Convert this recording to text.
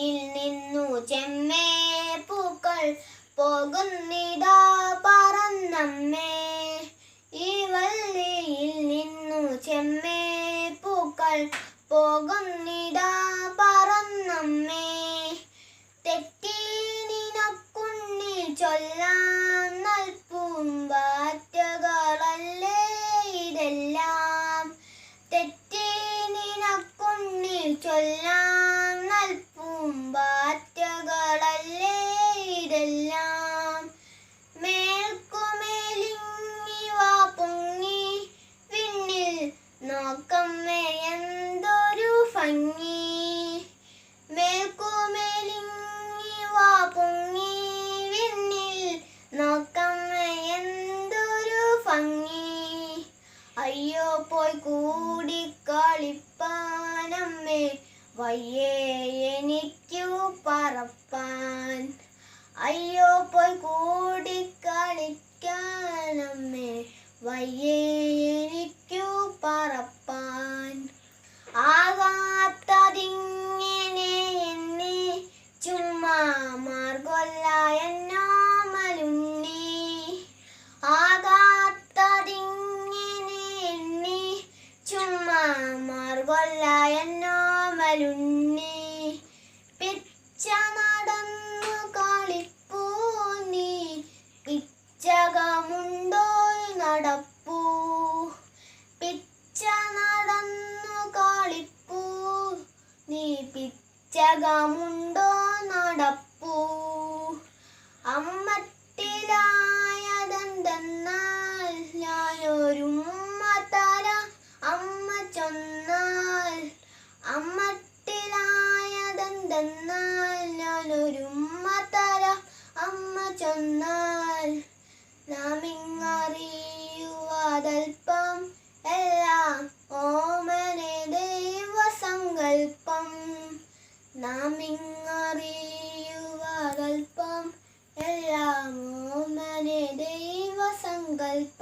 വള്ളിയിൽ നിന്നു ചെമ്മേ പൂക്കൾ പോകുന്നിതാ പറന്നമ്മേ. ഈ വള്ളിയിൽ നിന്നു ചെമ്മേ പൂക്കൾ പോകുന്നിതാ പറന്നമ്മേ. തെറ്റി നിനക്കുണ്ണി ചൊല്ലാം നൽപ്പൂമ്പാറ്റകളല്ലേ ഇതെല്ലാം. തെറ്റി നിനക്കുണ്ണി ചൊല്ലാം പോയി കൂടിക്കളിപ്പാനമ്മേ വയ്യേ എനിക്കു പറപ്പാൻ. അയ്യോ പോയി കൂടിക്കളിക്കാനമ്മേ വയ്യേ മലുണ്ണി പിച്ച നടന്നു കളിപ്പൂ നീ. പിച്ചകമുണ്ടോ നടപ്പൂ. പിച്ച നടന്നു കളിപ്പൂ നീ. പിച്ചകമുണ്ടോ നടപ്പൂ. അമ്മത്തിലായതെന്തെന്നാൽ ഞാനൊരു ഞാനൊരുമ്മ തരാം. അമ്മ ചൊന്നാൽ നാം ഇങ്ങറിയുവാതൽപ്പം എല്ലാം ഓമനെ ദൈവസങ്കൽപ്പം. നാം ഇങ്ങറിയുവാതൽപ്പം എല്ലാം ഓമനെ ദൈവസങ്കൽപ്പം.